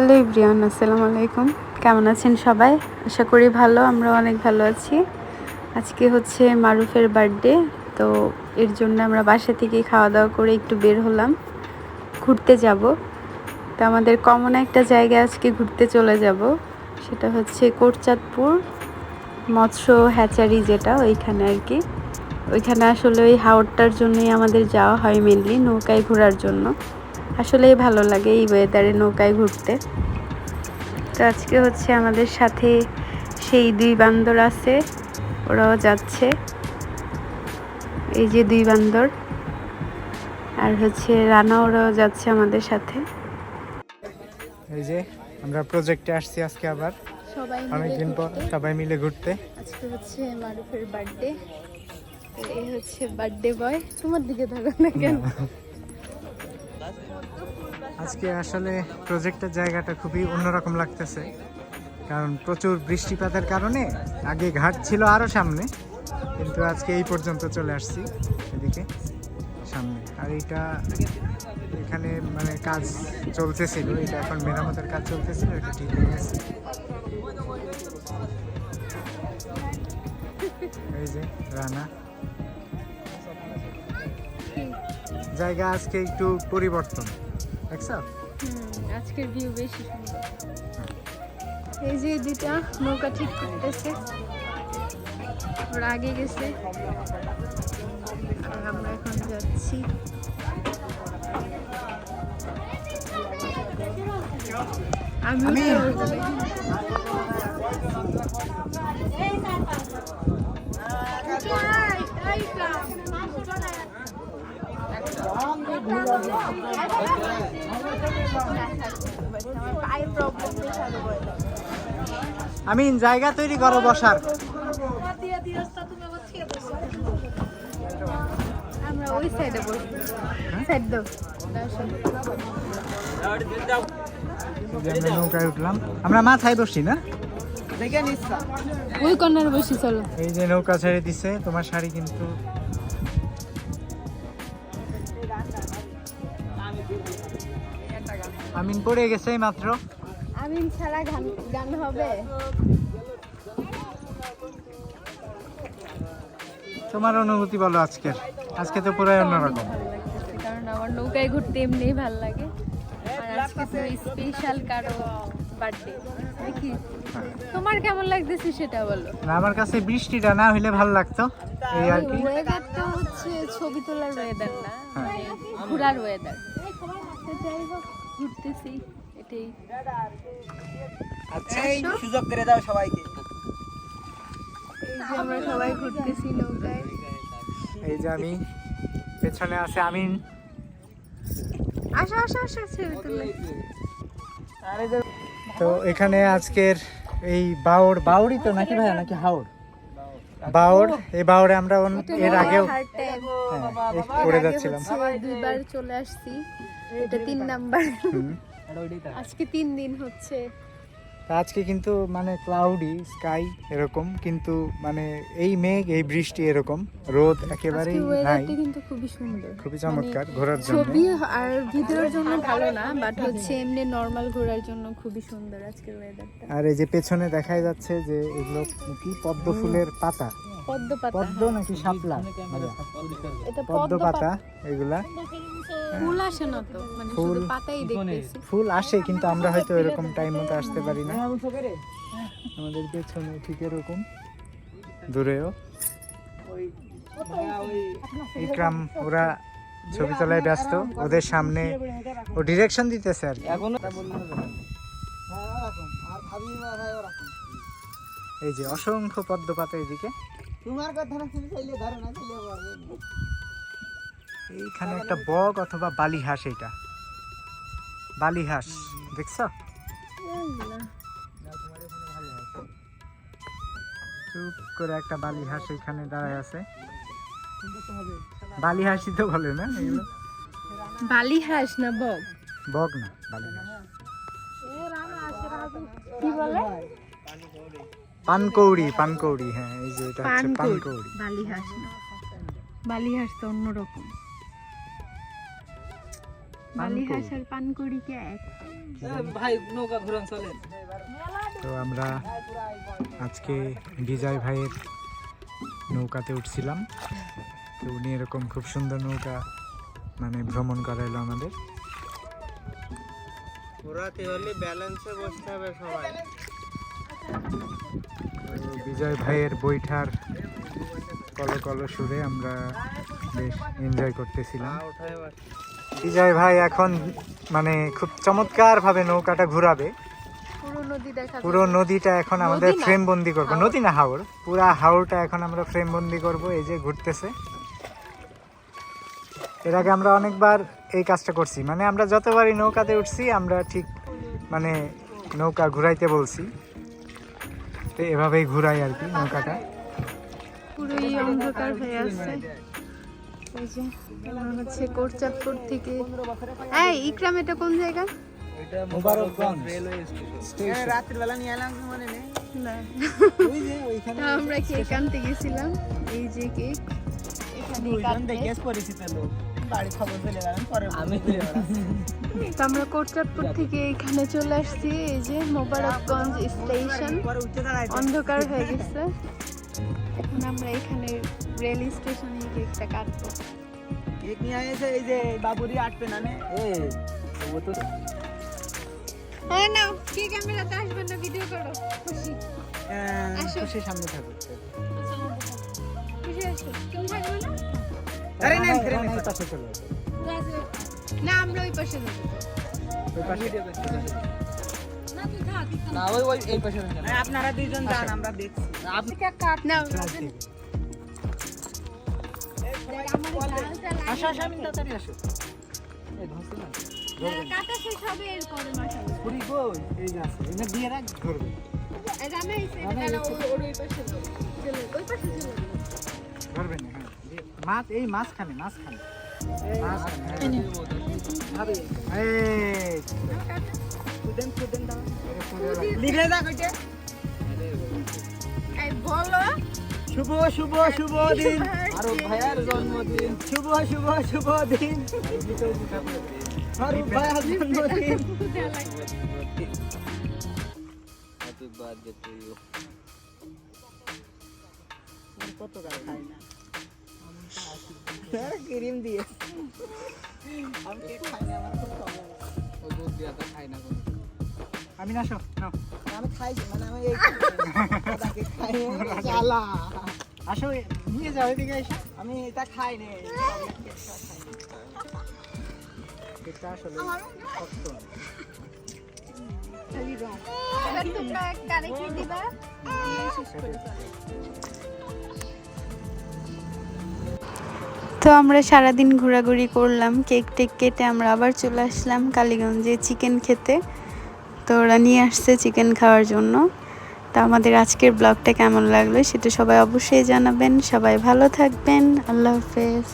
Hello ইব্রিয়ান আসসালামু আলাইকুম। কেমন আছেন সবাই? আশা করি ভালো আমরা অনেক ভালো আছি। আজকে হচ্ছে মারুফের বার্থডে, তো এর জন্য আমরা বাসা থেকে খাওয়া দাওয়া করে একটু বের হলাম। ঘুরতে যাব। তো আমাদের কমন একটা জায়গায় আজকে ঘুরতে চলে যাব। সেটা হচ্ছে কোটচাঁদপুর মৎস্য হ্যাচারি যেটা, ওইখানে আর কি। ওইখানে আসলে ওই হাওড়টার জন্যই আমাদের যাওয়া হয় মেনলি নৌকায় ঘোরার জন্য। আসলেই ভালো লাগে এই ওয়েদারে নৌকায় ঘুরতে। তো আজকে হচ্ছে আমাদের সাথে সেই দুই বান্দর আছে ওরাও যাচ্ছে। এই যে দুই বান্দর আর হচ্ছে রানা ওরাও যাচ্ছে আমাদের সাথে। এই যে আমরা প্রজেক্টে আসছি আজকে আবার। সবাই অনেকদিন পর সবাই মিলে ঘুরতে। আজকে হচ্ছে মারুফের বার্থডে এই হচ্ছে বার্থডে বয় তোমার দিকে ধরো না কেন? আজকে আসলে প্রজেক্টের জায়গাটা খুবই অন্যরকম লাগতেছে। কারণ প্রচুর বৃষ্টিপাতের কারণে আগে ঘাট ছিল আরও সামনে, কিন্তু আজকে এই পর্যন্ত চলে আসছি এদিকে, সামনে। আর এটা এখানে মানে কাজ চলতেছিল, এটা এখন মেরামতের কাজ চলতেছিল, এটা ঠিক হয়ে গেছে। এই যে রানা। জায়গা আজকে একটু পরিবর্তন। দেখছ আজকের ভিউ বেশি সুন্দর। এই যে দুটা নৌকা ঠিক করতেছে। ওরা আগে গেছে। আর আমরা এখন যাচ্ছি। আমি আমি- জায়গা তৈরি করো বসার। আমরা ওই সাইডে বসবো সাইড দাও আমরা নৌকায় উঠলাম। আমরা মাথায় বসছি না? ওই কর্নারে বসি চলো। এই যে নৌকা ছেড়ে দিছে তোমার শাড়ি কিন্তু আমিন পড়ে গেছে মাত্র। আমিন ছাড়া গান গান হবে। তোমার অনুভূতি বলো আজকের। আজকে তো পুরাই অন্যরকম। কারণ আমার নৌকায় ঘুরতে এমনিই ভালো লাগে। আর আজকে তো স্পেশাল কারও বার্থডে নাকি তোমার কেমন লাগতেছে সেটা বলো। না আমার কাছে বৃষ্টিটা না হইলে ভালো লাগতো। এই আর কি। ওয়েদারটা হচ্ছে ছবি তোলার ওয়েদার না মানে ঘোরার ওয়েদার যাই হোক। ঘুরতেছি এটাই। আচ্ছা সুযোগ করে দাও সবাইকে। এই যে আমরা সবাই ঘুরতেছি নৌকায়। এই যে আমি পেছনে আছে আমিন। আসো আসো আসো তো এখানে আজকের এই বাউর বাউরই তো নাকি ভাইয়া? নাকি হাওড় বাউর এই বাউরে আমরা এর আগেও হ্যাঁ, করে যাচ্ছিলাম। দুইবার চলে আসছি। এটা তিন নাম্বার। আজকে তিন দিন হচ্ছে। আজকে কিন্তু মানে ক্লাউডি স্কাই এরকম কিন্তু মানে এই মেঘ এই বৃষ্টি এরকম রোদ একেবারেই নাই। কিন্তু খুবই সুন্দর। খুবই চমৎকার ঘোরার জন্য। ছবি আর ভিডিওর জন্য ভালো না বাট হচ্ছে এমনি নর্মাল ঘোরার জন্য খুবই সুন্দর আজকের ওয়েদারটা আর এই যে পেছনে দেখাই যাচ্ছে যে এগুলো কি পদ্ম ফুলের পাতা। পদ্ম পাতা পদ্ম নাকি শাপলা? এটা পদ্ম পাতা এগুলা? ফুল আসে না তো? মানে শুধু ফুল পাতাই দেখতেছি। ফুল আসে কিন্তু আমরা হয়তো এরকম টাইম মতো আসতে পারি না। আমাদের পেছনে ঠিক এরকম। দূরেও। ইকরাম ওরা ছবি তোলায় ব্যস্ত। ওদের সামনে ও ডিরেকশন দিতেছে আর এই যে অসংখ্য পদ্মপাতা এদিকে। তোমার কথা না তুমি চাইলে ধরো না চাইলে এইখানে একটা বগ অথবা বালি হাঁস এটা বালি হাঁস দেখছ? চুপ করে একটা বালি হাঁস এখানে দাঁড়ায় আছে। বালি হাঁসই তো বলে না এগুলো। বালি হাঁস না বগ? বগ না বালি হাঁস কি বলে? পানকৌড়ি। পানকৌড়ি হ্যাঁ এই যে এটা হচ্ছে পানকৌড়ি বালি হাঁস না। বালি হাঁস তো অন্যরকম বালি আর পানকুড়ি কে এক? ভাই নৌকা ঘুরান চলেন। তো আমরা আজকে বিজয় ভাইয়ের নৌকাতে উঠছিলাম। তো উনি এরকম খুব সুন্দর নৌকা মানে ভ্রমণ করাইলো আমাদের। ঘোরাতে হলে ব্যালেন্সে বসতে হবে সবাই। বিজয় ভাইয়ের বৈঠার কলো কলো সুরে আমরা বেশ এনজয় করতেছিলাম। বিজয় ভাই এখন মানে খুব চমৎকার ভাবে নৌকাটা ঘুরাবে। পুরো নদীটা এখন আমাদের ফ্রেম বন্দি করব। নদী না হাওর। পুরা হাওরটা এখন আমরা ফ্রেম বন্দি করব। এই যে ঘুরতেছে। এর আগে আমরা অনেকবার এই কাজটা করছি। মানে আমরা যতবারই নৌকাতে উঠছি আমরা ঠিক মানে নৌকা ঘুরাইতে বলছি। তো এভাবেই ঘুরাই আর কি নৌকাটা। পুরোই অন্ধকার হয়ে আছে এই যে আমরা হচ্ছে থেকে। এই ইকরাম এটা কোন জায়গা? মোবারকগঞ্জ রাত্রিবেলা নিয়ে এলাম মনে নেই। না। ওই যে ওইখানে তো আমরা কেক আনতে গেছিলাম? এই যে কেক। এখানে দুইজন দেখে পরিচিত লোক বাড়ি খবর চলে গেলাম পরে আমি ঘুরে তো আমরা কোরচাঁদপুর থেকে এখানে চলে আসছি এই যে মোবারকগঞ্জ স্টেশন। অন্ধকার হয়ে গেছে। এখন আমরা এখানে রেল স্টেশনে কেকটা কাটবো। কেক নিয়ে এসে এই যে বাবুরি আটবে না নে ও তো হ্যাঁ নাও কি ক্যামেরাতে আসবেন না ভিডিও করো? খুশি। খুশি সামনে থাকুক খুশি আসো। তুমি থাকবে না? আরে না, ফিরে না, পাশে চলে না আমরা ওই পাশে যাব। ওই পাশে। না ওই ওই এই পাশে আপনারা দুইজন যান আমরা দেখছি। আপনি নাও। ক্লাস দিবে। আসো আসো আমি তাড়াতাড়ি আসো। এই ধরছি না। কাটা শেষ হবে এর পরে মাথা পুরি কই এই যে এনে দিয়ে রাখ, ধরবে। রামে এসে না ওই পাশে যাব। ওই পাশে চলো ধরবে না। দিয়ে- মাছ এই দাও কইতে এই বলো। শুভ শুভ শুভ দিন। আরও ভাইয়ার জন্মদিন। শুভ শুভ শুভ দিন। আরও ভাইয়ার জন্মদিন। হ্যাপি বার্থডে টু ইউ কত টাকা খাই না। ক্রিম দিয়ে আমি কেক খাই না আমার খুব কম ও দুধ দিয়ে তো খাই না কোনো আমি না নাও। আমি খাইছি মানে আমি এই খাই জ্বালা আসো নিয়ে যাও এদিকে এসে আমি এটা খাই নে এটা আসলে শক্ত এবার তোমরা কারে কি দিবা তো আমরা সারাদিন ঘোরাঘুরি করলাম, কেক টেক কেটে আমরা আবার চলে আসলাম কালীগঞ্জে চিকেন খেতে। তো ওরা নিয়ে আসছে চিকেন খাওয়ার জন্য। তা আমাদের আজকের ব্লগটা কেমন লাগল সেটা সবাই অবশ্যই জানাবেন। সবাই ভালো থাকবেন। আল্লাহ হাফেজ।